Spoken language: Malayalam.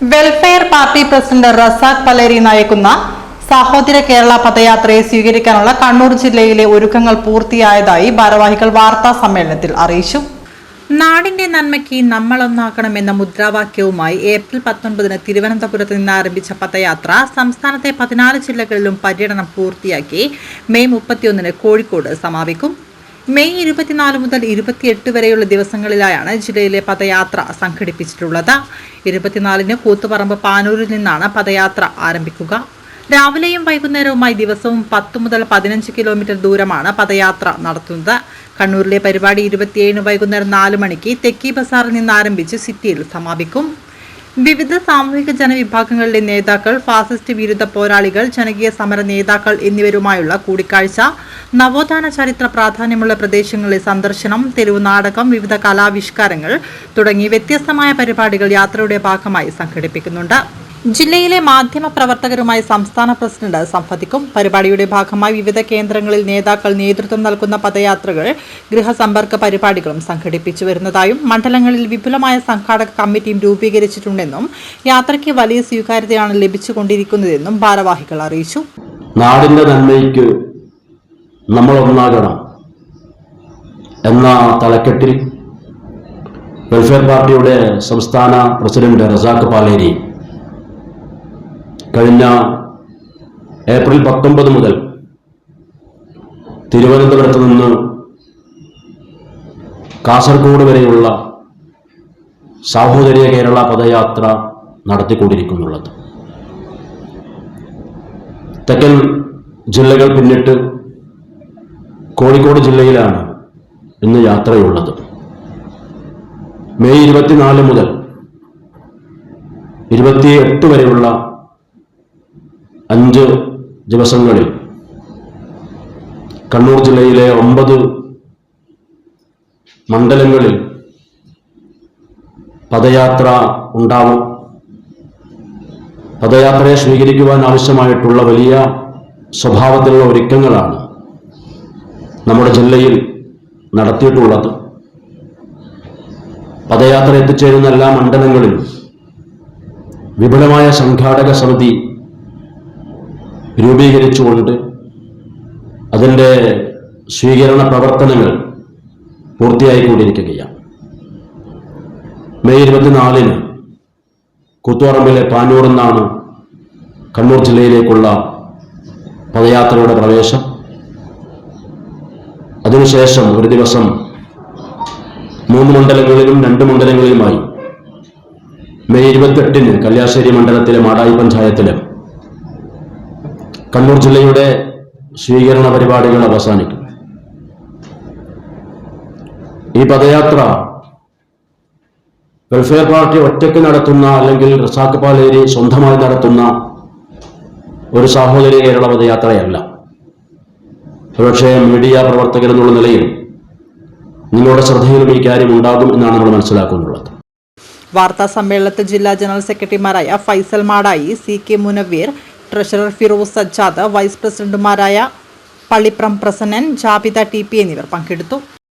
Welfare party president Razak Paleri നയിക്കുന്ന സഹോദര കേരള പദയാത്രയെ സ്വീകരിക്കാനുള്ള കണ്ണൂർ ജില്ലയിലെ ഒരുക്കങ്ങൾ പൂർത്തിയായതായി ഭാരവാഹികൾ വാർത്താ സമ്മേളനത്തിൽ അറിയിച്ചു. നാടിന്റെ നന്മയ്ക്ക് നമ്മളൊന്നാക്കണമെന്ന മുദ്രാവാക്യവുമായി ഏപ്രിൽ പത്തൊൻപതിന് തിരുവനന്തപുരത്ത് നിന്ന് ആരംഭിച്ച പദയാത്ര സംസ്ഥാനത്തെ പതിനാല് ജില്ലകളിലും പര്യടനം പൂർത്തിയാക്കി മെയ് മുപ്പത്തിയൊന്നിന് കോഴിക്കോട് സമാപിക്കും. മെയ് ഇരുപത്തിനാല് മുതൽ ഇരുപത്തിയെട്ട് വരെയുള്ള ദിവസങ്ങളിലായാണ് ജില്ലയിലെ പദയാത്ര സംഘടിപ്പിച്ചിട്ടുള്ളത്. ഇരുപത്തിനാലിന് കൂത്തുപറമ്പ് പാനൂരിൽ നിന്നാണ് പദയാത്ര ആരംഭിക്കുക. രാവിലെയും വൈകുന്നേരവുമായി ദിവസവും പത്ത് മുതൽ പതിനഞ്ച് കിലോമീറ്റർ ദൂരമാണ് പദയാത്ര നടത്തുന്നത്. കണ്ണൂരിലെ പരിപാടി ഇരുപത്തിയേഴിന് വൈകുന്നേരം നാല് മണിക്ക് തെക്കി ബസാറിൽ നിന്ന് ആരംഭിച്ച് സിറ്റിയിൽ സമാപിക്കും. വിവിധ സാമൂഹിക ജനവിഭാഗങ്ങളിലെ നേതാക്കൾ ഫാസിസ്റ്റ് വിരുദ്ധ പോരാളികൾ ജനകീയ സമര നേതാക്കൾ എന്നിവരുമായുള്ള കൂടിക്കാഴ്ച നവോത്ഥാന ചരിത്ര പ്രാധാന്യമുള്ള പ്രദേശങ്ങളിലെ സന്ദർശനം തെരുവ് നാടകം വിവിധ കലാവിഷ്കാരങ്ങൾ തുടങ്ങി വ്യത്യസ്തമായ പരിപാടികൾ യാത്രയുടെ ഭാഗമായി സംഘടിപ്പിക്കുന്നുണ്ട്. ജില്ലയിലെ മാധ്യമ പ്രവർത്തകരുമായി സംസ്ഥാന പ്രസിഡന്റ് സംവദിക്കും പരിപാടിയുടെ ഭാഗമായി വിവിധ കേന്ദ്രങ്ങളിൽ നേതാക്കൾ നേതൃത്വം നൽകുന്ന പദയാത്രകൾ ഗൃഹസമ്പർക്ക പരിപാടികളും സംഘടിപ്പിച്ചു വരുന്നതായും മണ്ഡലങ്ങളിൽ വിപുലമായ സംഘാടക കമ്മിറ്റിയും രൂപീകരിച്ചിട്ടുണ്ടെന്നും യാത്രയ്ക്ക് വലിയ സ്വീകാര്യതയാണ് ലഭിച്ചുകൊണ്ടിരിക്കുന്നതെന്നും ഭാരവാഹികൾ അറിയിച്ചു. നാടിന്റെ നന്മയ്ക്ക് നമ്മൾ ഒന്നാകണം എന്ന തലക്കെട്ടിൽ വെൽഫെയർ പാർട്ടിയുടെ സംസ്ഥാന പ്രസിഡന്റ് റസാഖ് പാലേരി കഴിഞ്ഞ ഏപ്രിൽ പത്തൊമ്പത് മുതൽ തിരുവനന്തപുരത്ത് നിന്ന് കാസർഗോഡ് വരെയുള്ള സാഹോദര്യ കേരള പദയാത്ര നടത്തിക്കൊണ്ടിരിക്കുന്നുള്ളത്. തെക്കൻ ജില്ലകൾ പിന്നിട്ട് കോഴിക്കോട് ജില്ലയിലാണ് ഇന്ന് യാത്രയുള്ളത്. മെയ് ഇരുപത്തിനാല് മുതൽ ഇരുപത്തിയെട്ട് വരെയുള്ള അഞ്ച് ദിവസങ്ങളിൽ കണ്ണൂർ ജില്ലയിലെ ഒമ്പത് മണ്ഡലങ്ങളിൽ പദയാത്ര ഉണ്ടാവും പദയാത്രയെ സ്വീകരിക്കുവാൻ ആവശ്യമായിട്ടുള്ള വലിയ സ്വഭാവത്തിലുള്ള ഒരുക്കങ്ങളാണ് നമ്മുടെ ജില്ലയിൽ നടത്തിയിട്ടുള്ളത്. പദയാത്ര എത്തിച്ചേരുന്ന എല്ലാ മണ്ഡലങ്ങളിലും വിപുലമായ സംഘാടക സമിതി രൂപീകരിച്ചുകൊണ്ട് അതിന്റെ സ്വീകരണ പ്രവർത്തനങ്ങൾ പൂർത്തിയായിക്കൊണ്ടിരിക്കുകയാണ്. മെയ് ഇരുപത്തിനാലിന് കൂത്തുപറമ്പിലെ പാനൂർ എന്നാണ് കണ്ണൂർ ജില്ലയിലേക്കുള്ള പദയാത്രയുടെ പ്രവേശം. അതിനുശേഷം ഒരു ദിവസം മൂന്ന് മണ്ഡലങ്ങളിലും രണ്ട് മണ്ഡലങ്ങളിലുമായി മെയ് ഇരുപത്തെട്ടിന് കല്യാശ്ശേരി മണ്ഡലത്തിലെ മാടായി പഞ്ചായത്തിലെ കണ്ണൂർ ജില്ലയുടെ സ്വീകരണ പരിപാടികൾ അവസാനിക്കും. ഈ പദയാത്ര വെൽഫെയർ പാർട്ടി ഒറ്റയ്ക്ക് നടത്തുന്ന അല്ലെങ്കിൽ റസാഖ് പാലേരി സ്വന്തമായി നടത്തുന്ന ഒരു സാഹോദര്യ കേരള പദയാത്രയല്ല. ഒരുപക്ഷെ മീഡിയ പ്രവർത്തകർ എന്നുള്ള നിലയിൽ നിങ്ങളുടെ ശ്രദ്ധയിലും ഈ കാര്യം ഉണ്ടാകും എന്നാണ് നമ്മൾ മനസ്സിലാക്കുന്നുള്ളത്. വാർത്താ സമ്മേളനത്തിൽ ജില്ലാ ജനറൽ സെക്രട്ടറിമാരായ Faisal Madayi C K Munavir treasurer Firoz Sajjad vice പ്രസിഡന്റുമാരായ പള്ളിപ്രം പ്രസന്നൻ ജാബിത ടി പി എന്നിവർ പങ്കെടുത്തു.